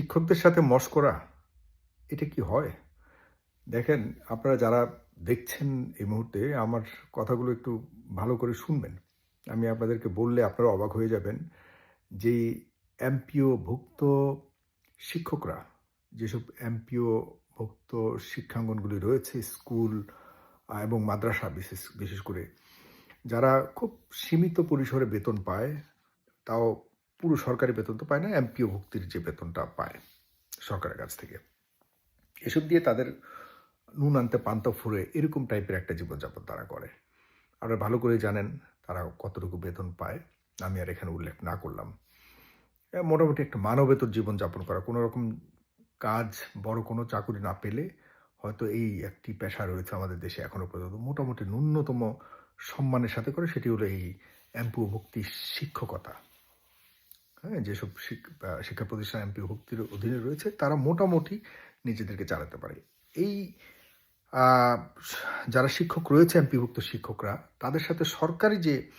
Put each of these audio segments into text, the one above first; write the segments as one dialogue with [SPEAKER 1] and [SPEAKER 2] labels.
[SPEAKER 1] শিক্ষকদের সাথে মস্করা, এটা কি হয়? দেখেন, আপনারা যারা দেখছেন এই মুহূর্তে, আমার কথাগুলো একটু ভালো করে শুনবেন। আমি আপনাদেরকে বললে আপনারা অবাক হয়ে যাবেন যে এমপিও ভুক্ত শিক্ষকরা, যেসব এমপিও ভুক্ত শিক্ষাঙ্গনগুলি রয়েছে, স্কুল এবং মাদ্রাসা বিশেষ বিশেষ করে, যারা খুব সীমিত পরিসরে বেতন পায়, তাও পুরো সরকারি বেতন তো পায় না, এমপিও ভুক্তির যে বেতনটা পায় সরকারের কাছ থেকে। এসব দিয়ে তাদের নুন আনতে পান্তা ফুরে এরকম টাইপের একটা জীবনযাপন তারা করে। আপনারা ভালো করে জানেন তারা কতটুকু বেতন পায়, আমি আর এখানে উল্লেখ না করলাম। মোটামুটি একটা মানবেতর জীবনযাপন করা, কোনো রকম কাজ বড় কোনো চাকুরি না পেলে হয়তো এই একটি পেশা রয়েছে আমাদের দেশে এখনও পর্যন্ত। মোটামুটি ন্যূনতম সম্মানের সাথে করে সেটি হলো এই এমপিও ভুক্তি শিক্ষকতা। হ্যাঁ যেসব শিক- শিক্ষা প্রতিষ্ঠান এমপি ভুক্তির অধীনে রয়েছে, তারা মোটামুটি নিজেদেরকে চালাতে পারে। এই যারা শিক্ষক রয়েছে এমপিভুক্ত শিক্ষকরা, তাদের সাথে সরকারি যে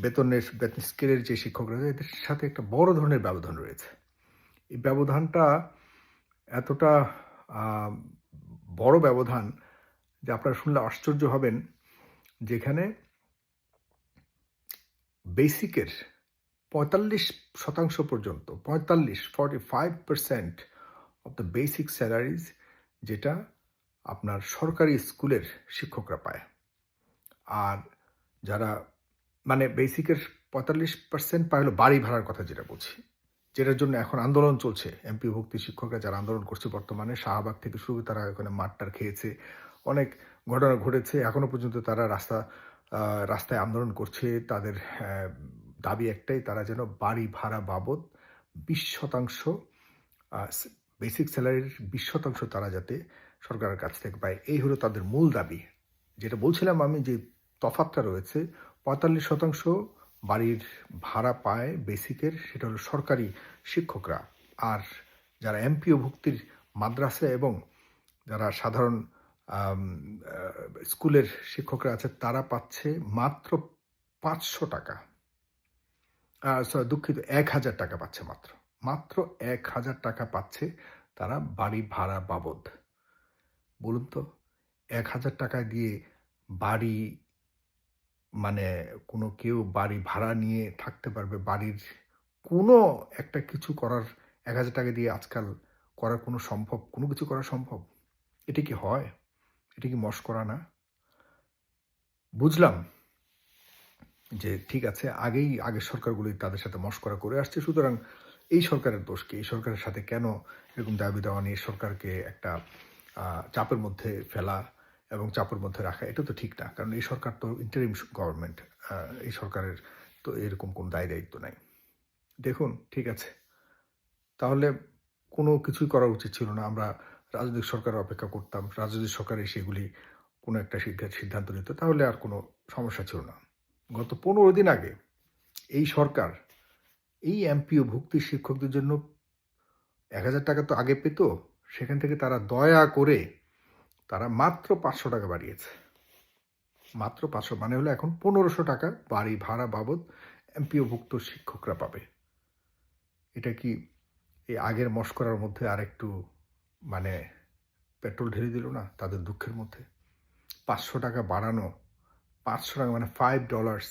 [SPEAKER 1] বেতনের, বেতন স্কেলের যে শিক্ষকরা রয়েছে, এদের সাথে একটা বড় ধরনের ব্যবধান রয়েছে। এই ব্যবধানটা এতটা বড় ব্যবধান যে আপনারা শুনলে আশ্চর্য হবেন, যেখানে বেসিকের পঁয়তাল্লিশ শতাংশ পর্যন্ত, পঁয়তাল্লিশ forty five percent of the basic salaries যেটা আপনার সরকারি স্কুলের শিক্ষকরা পায়। আর যারা মানে বেসিকের পঁয়তাল্লিশ পার্সেন্ট পায় হলো বাড়ি ভাড়ার কথা যেটা বলছি, যেটার জন্য এখন আন্দোলন চলছে। এমপি ভক্তি শিক্ষকরা যারা আন্দোলন করছে বর্তমানে, শাহবাগ থেকে শুরু তারা ওখানে মাঠটার খেয়েছে, অনেক ঘটনা ঘটেছে। এখনও পর্যন্ত তারা রাস্তা রাস্তায় আন্দোলন করছে, তাদের দাবি একটাই, তারা যেন বাড়ি ভাড়া বাবদ বিশ শতাংশ বেসিক স্যালারির বিশ শতাংশ তারা যাতে সরকারের কাছ থেকে পায়। এই হলো তাদের মূল দাবি। যেটা বলছিলাম আমি যে তফাতটা রয়েছে, পঁয়তাল্লিশ শতাংশ বাড়ির ভাড়া পায় বেসিকের সেটা হলো সরকারি শিক্ষকরা। আর যারা এমপিও ভুক্তির মাদ্রাসা এবং যারা সাধারণ স্কুলের শিক্ষকরা আছে, তারা পাচ্ছে মাত্র পাঁচশো টাকা। Sorry, দুঃখিত এক হাজার টাকা পাচ্ছে মাত্র। মাত্র এক হাজার টাকা পাচ্ছে তারা বাড়ি ভাড়া বাবদ। বলুন তো এক হাজার টাকা দিয়ে বাড়ি মানে কোনো কেউ বাড়ি ভাড়া নিয়ে থাকতে পারবে বাড়ির কোনো একটা কিছু করার এক হাজার টাকা দিয়ে আজকাল করার কোনো সম্ভব কোনো কিছু করা সম্ভব? এটা কি হয়? এটা কি মস্করা না? বুঝলাম। যে ঠিক আছে, আগেই আগের সরকারগুলি তাদের সাথে মস্করা করে আসছে, সুতরাং এই সরকারের দোষ কি? এই সরকারের সাথে কেন এরকম দাবি দেওয়া নিয়ে সরকারকে একটা চাপের মধ্যে ফেলা এবং চাপের মধ্যে রাখা, এটা তো ঠিক না। কারণ এই সরকার তো ইন্টারিম গভর্নমেন্ট এই সরকারের তো এরকম কোনো দায় দায়িত্ব নাই। দেখুন, ঠিক আছে। তাহলে কোনো কিছুই করা উচিত ছিল না। আমরা রাজনৈতিক সরকারের অপেক্ষা করতাম। রাজনৈতিক সরকার এসে এগুলি কোনো একটা সিদ্ধা- সিদ্ধান্ত নিত। তাহলে আর কোনো সমস্যা ছিল না। গত পনেরো দিন আগে এই সরকার এই এমপিও ভুক্তি শিক্ষকদের জন্য এক হাজার টাকা তো আগে পেত, সেখান থেকে তারা দয়া করে তারা মাত্র পাঁচশো টাকা বাড়িয়েছে। মাত্র পাঁচশো মানে হলো এখন পনেরোশো টাকা বাড়ি ভাড়া বাবদ এমপিও ভুক্ত শিক্ষকরা পাবে। এটা কি এই আগের মস্করার মধ্যে আর একটু মানে পেট্রোল ঢেলে দিল না তাদের দুঃখের মধ্যে? পাঁচশো টাকা বাড়ানো পাঁচশো টাকা মানে ফাইভ ডলার্স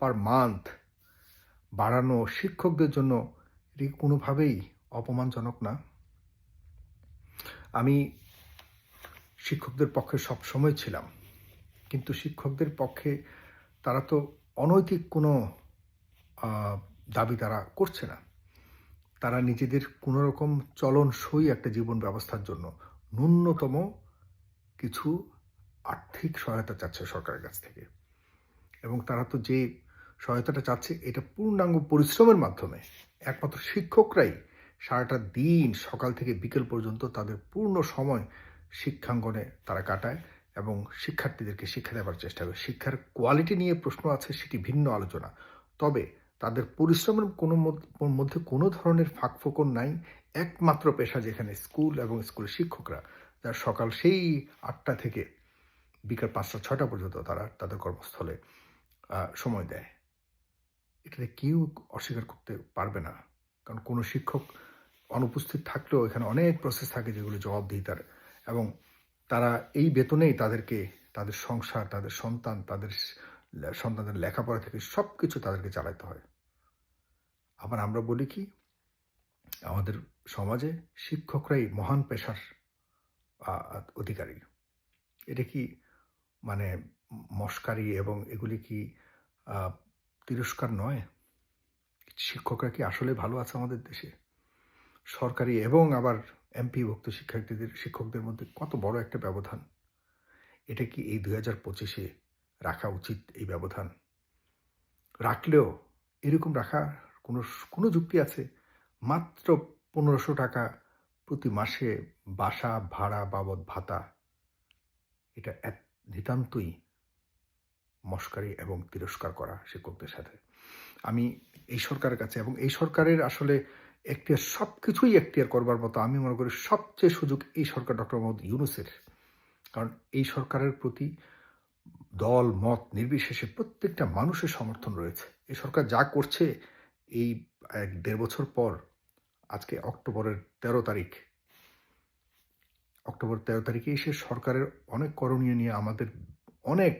[SPEAKER 1] পার মান্থ বাড়ানো শিক্ষকদের জন্য এটি কোনোভাবেই অপমানজনক না। আমি শিক্ষকদের পক্ষে সব সময় ছিলাম, কিন্তু শিক্ষকদের পক্ষে তারা তো অনৈতিক কোনো দাবি তারা করছে না। তারা নিজেদের কোনো রকম চলনসই একটা জীবন ব্যবস্থার জন্য ন্যূনতম কিছু আর্থিক সহায়তা চাচ্ছে সরকারের কাছ থেকে। এবং তারা তো যে সহায়তাটা চাচ্ছে, এটা পূর্ণাঙ্গ পরিশ্রমের মাধ্যমে। একমাত্র শিক্ষকরাই সারাটা দিন সকাল থেকে বিকেল পর্যন্ত তাদের পূর্ণ সময় শিক্ষাঙ্গনে তারা কাটায় এবং শিক্ষার্থীদেরকে শিক্ষা দেওয়ার চেষ্টা করে। শিক্ষার কোয়ালিটি নিয়ে প্রশ্ন আছে, সেটি ভিন্ন আলোচনা। তবে তাদের পরিশ্রমের কোনো মধ্য- কোনো ধরনের ফাঁক ফাঁকফোকর নাই, একমাত্র পেশা যেখানে স্কুল এবং স্কুলের শিক্ষকরা, যারা সকাল সেই আটটা থেকে বিকাল পাঁচটা ছটা পর্যন্ত তারা তাদের কর্মস্থলে সময় দেয়। এটাতে কেউ অস্বীকার করতে পারবে না। কারণ কোনো শিক্ষক অনুপস্থিত থাকলেও এখানে অনেক প্রসেস থাকে যেগুলো জবাবদিহিতার এবং তারা এই বেতনেই তাদেরকে, তাদের সংসার, তাদের সন্তান, তাদের সন্তানদের লেখাপড়া থেকে সব কিছু তাদেরকে চালাতে হয়। আবার আমরা বলি কি, আমাদের সমাজে শিক্ষকরাই মহান পেশার অধিকারী। এটা কি মানে মস্কারি এবং এগুলি কি তিরস্কার নয়? শিক্ষকরা কি আসলে ভালো আছে আমাদের দেশে? সরকারি এবং আবার এমপি, ভুক্ত শিক্ষার্থীদের, শিক্ষকদের মধ্যে কত বড় একটা ব্যবধান? এটা কি এই দুই হাজার পঁচিশে রাখা উচিত এই ব্যবধান? রাখলেও এরকম রাখার কোনো কোনো যুক্তি আছে? মাত্র পনেরোশো টাকা প্রতি মাসে বাসা, ভাড়া বাবদ ভাতা। এটা এক নিতান্তই মস্কারি এবং তিরস্কার করা শিক্ষকদের সাথে। আমি এই সরকারের কাছে এবং এই সরকারের আসলে এখতিয়ার সব কিছুই এখতিয়ার করবার মতো আমি মনে করি সবচেয়ে সুযোগ এই সরকার ডক্টর মোহাম্মদ ইউনুসের। কারণ এই সরকারের প্রতি দল, মত নির্বিশেষে প্রত্যেকটা মানুষের সমর্থন রয়েছে। এই সরকার যা করছে এই এক দেড় বছর পর, আজকে অক্টোবরের তেরো তারিখ অক্টোবর তেরো তারিখে এসে সরকারের অনেক করণীয় নিয়ে আমাদের অনেক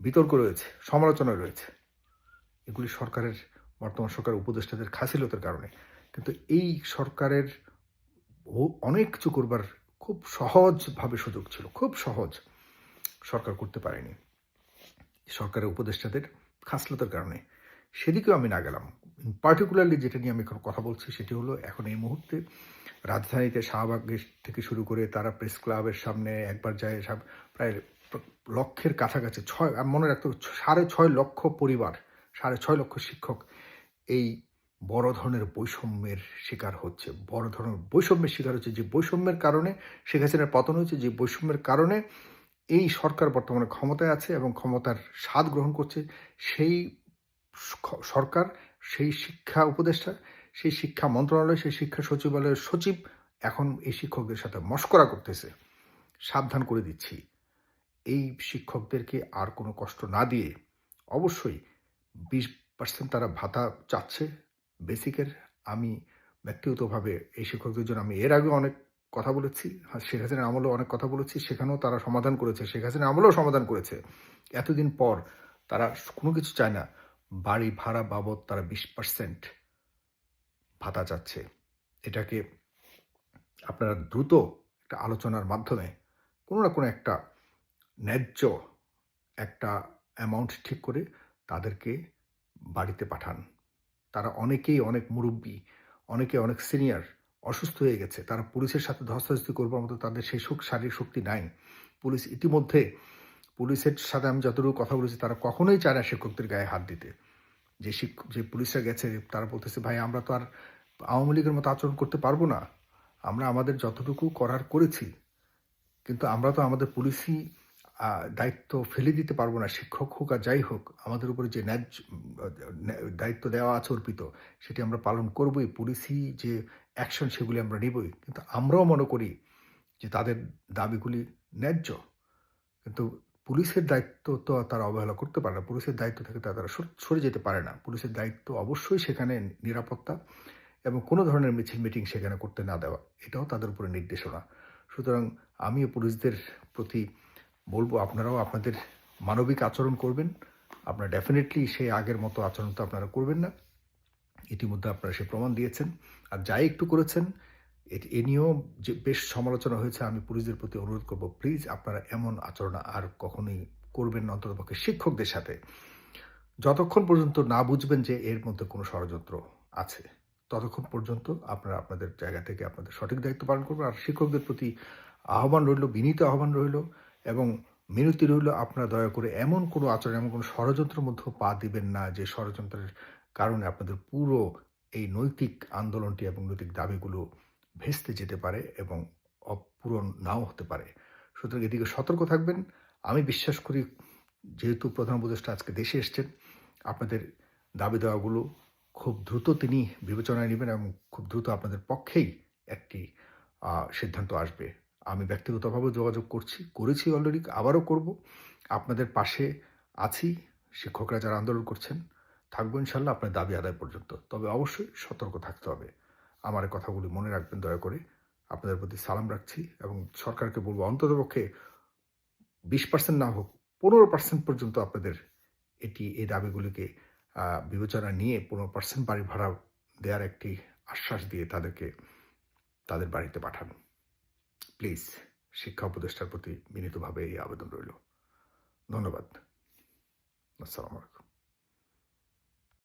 [SPEAKER 1] বিতর্ক রয়েছে, সমালোচনা রয়েছে। এগুলি সরকারের, বর্তমান সরকার উপদেষ্টাদের খাসিলতার কারণে। কিন্তু এই সরকারের অনেক কিছু করবার খুব সহজভাবে সুযোগ ছিল, খুব সহজ সরকার করতে পারেনি। সরকারের উপদেষ্টাদের খাসলতের কারণে সেদিকেও আমি না গেলাম। পার্টিকুলারলি যেটা নিয়ে আমি এখন কথা বলছি সেটি হলো, এখন এই মুহূর্তে রাজধানীতে শাহবাগের থেকে শুরু করে তারা প্রেস ক্লাবের সামনে একবার যায় প্রায় লক্ষের কাছাকাছি ছয় মনে রাখতে সাড়ে ছয় লক্ষ পরিবার, সাড়ে ছয় লক্ষ শিক্ষক এই বড় ধরনের বৈষম্যের শিকার হচ্ছে। বড় ধরনের বৈষম্যের শিকার হচ্ছে। যে বৈষম্যের কারণে শেখ হাসিনার পতন হয়েছে, যে বৈষম্যের কারণে এই সরকার বর্তমানে ক্ষমতায় আছে এবং ক্ষমতার স্বাদ গ্রহণ করছে, সেই সরকার, সেই শিক্ষা উপদেষ্টা, সেই শিক্ষা মন্ত্রণালয়, সেই শিক্ষা সচিবালয়ের সচিব এখন এই শিক্ষকদের সাথে মস্করা করতেছে। সাবধান করে দিচ্ছি। এই শিক্ষকদেরকে আর কোনো কষ্ট না দিয়ে অবশ্যই বিশ পার্সেন্ট তারা ভাতা চাচ্ছে। বেসিকের আমি ব্যক্তিগতভাবে এই শিক্ষকদের জন্য আমি এর আগে অনেক কথা বলেছি আর শেখ হাসিনার আমলেও অনেক কথা বলেছি, সেখানেও তারা সমাধান করেছে, শেখ হাসিনার আমলেও সমাধান করেছে। এতদিন পর তারা কোনো কিছু চায় না, বাড়ি ভাড়া বাবদ তারা বিশ পার্সেন্ট ভাতা চাচ্ছে। এটাকে আপনারা দ্রুত একটা আলোচনার মাধ্যমে কোনো না কোনো একটা ন্যায্য একটা অ্যামাউন্ট ঠিক করে তাদেরকে বাড়িতে পাঠান। তারা অনেকেই অনেক মুরব্বী অনেকে অনেক সিনিয়র অসুস্থ হয়ে গেছে। তারা পুলিশের সাথে ধস্তাধস্তি করবার মতো তাদের সেই সুখ শারীরিক শক্তি নাই। পুলিশ ইতিমধ্যে পুলিশের সাথে আমি যতটুকু কথা বলেছি তারা কখনোই চায় না শিক্ষকদের গায়ে হাত দিতে। যে শিক্ষক যে পুলিশরা গেছে তারা বলতেছে ভাই আমরা তো আর আওয়ামী লীগের মতো আচরণ করতে পারব না। আমরা আমাদের যতটুকু করার করেছি কিন্তু আমরা তো আমাদের পুলিশই আহ, দায়িত্ব ফেলে দিতে পারব না, শিক্ষক হোক আর যাই হোক, আমাদের উপরে যে ন্যায্য দায়িত্ব দেওয়া আছে অর্পিত, সেটি আমরা পালন করবই পুলিশি যে অ্যাকশন সেগুলি আমরা নেবই। কিন্তু আমরাও মনে করি যে তাদের দাবিগুলি ন্যায্য। কিন্তু পুলিশের দায়িত্ব তো তারা অবহেলা করতে পারে না, পুলিশের দায়িত্ব থেকে তারা সরে যেতে পারে না। পুলিশের দায়িত্ব অবশ্যই সেখানে নিরাপত্তা এবং কোনো ধরনের মিছিল মিটিং সেখানে করতে না দেওয়া, এটাও তাদের উপরে নির্দেশনা। সুতরাং আমিও পুলিশদের প্রতি বলব, আপনারাও আপনাদের মানবিক আচরণ করবেন। আপনারা ডেফিনেটলি সেই আগের মতো আচরণ তো আপনারা করবেন না। ইতিমধ্যে আপনারা সে প্রমাণ দিয়েছেন। আর যাই একটু করেছেন, এ- নিয়েও যে বেশ সমালোচনা হয়েছে, আমি পুলিশদের প্রতি অনুরোধ করব প্লিজ আপনারা এমন আচরণ আর কখনোই করবেন না অন্ততপক্ষে শিক্ষকদের সাথে। যতক্ষণ পর্যন্ত না বুঝবেন যে এর মধ্যে কোনো ষড়যন্ত্র আছে, ততক্ষণ পর্যন্ত আপনারা আপনাদের জায়গা থেকে আপনাদের সঠিক দায়িত্ব পালন করবেন। আর শিক্ষকদের প্রতি আহ্বান রইল, বিনীত আহ্বান রইল। এবং মিনতি রইল আপনারা দয়া করে এমন কোনো আচরণ, এমন কোনো ষড়যন্ত্রের মধ্যেও পা দিবেন না যে ষড়যন্ত্রের কারণে আপনাদের পুরো এই নৈতিক আন্দোলনটি এবং নৈতিক দাবিগুলো ভেস্তে যেতে পারে এবং অপূরণ নাও হতে পারে। সুতরাং এদিকে সতর্ক থাকবেন। আমি বিশ্বাস করি যেহেতু প্রধান উপদেষ্টা আজকে দেশে এসছেন, আপনাদের দাবি দেওয়াগুলো খুব দ্রুত তিনি বিবেচনায় নেবেন এবং খুব দ্রুত আপনাদের পক্ষেই একটি সিদ্ধান্ত আসবে। আমি ব্যক্তিগতভাবে যোগাযোগ করছি, করেছি অলরেডি আবারও করব। আপনাদের পাশে আছি, শিক্ষকরা যারা আন্দোলন করছেন, থাকব ইনশাল্লাহ আপনার দাবি আদায় পর্যন্ত। তবে অবশ্যই সতর্ক থাকতে হবে। আমার কথাগুলি মনে রাখবেন, দয়া করে। আপনাদের প্রতি সালাম রাখছি এবং সরকারকে বলব, অন্ততপক্ষে বিশ পার্সেন্ট না হোক, পনেরো পার্সেন্ট পর্যন্ত আপনাদের এটি, এই দাবিগুলিকে বিবেচনা নিয়ে পনেরো পার্সেন্ট বাড়ি ভাড়া দেওয়ার একটি আশ্বাস দিয়ে তাদেরকে, তাদের বাড়িতে পাঠান। প্লিজ শিক্ষা উপদেষ্টার প্রতি বিনীতভাবে এই আবেদন রইল। ধন্যবাদ। আসসালামু আলাইকুম।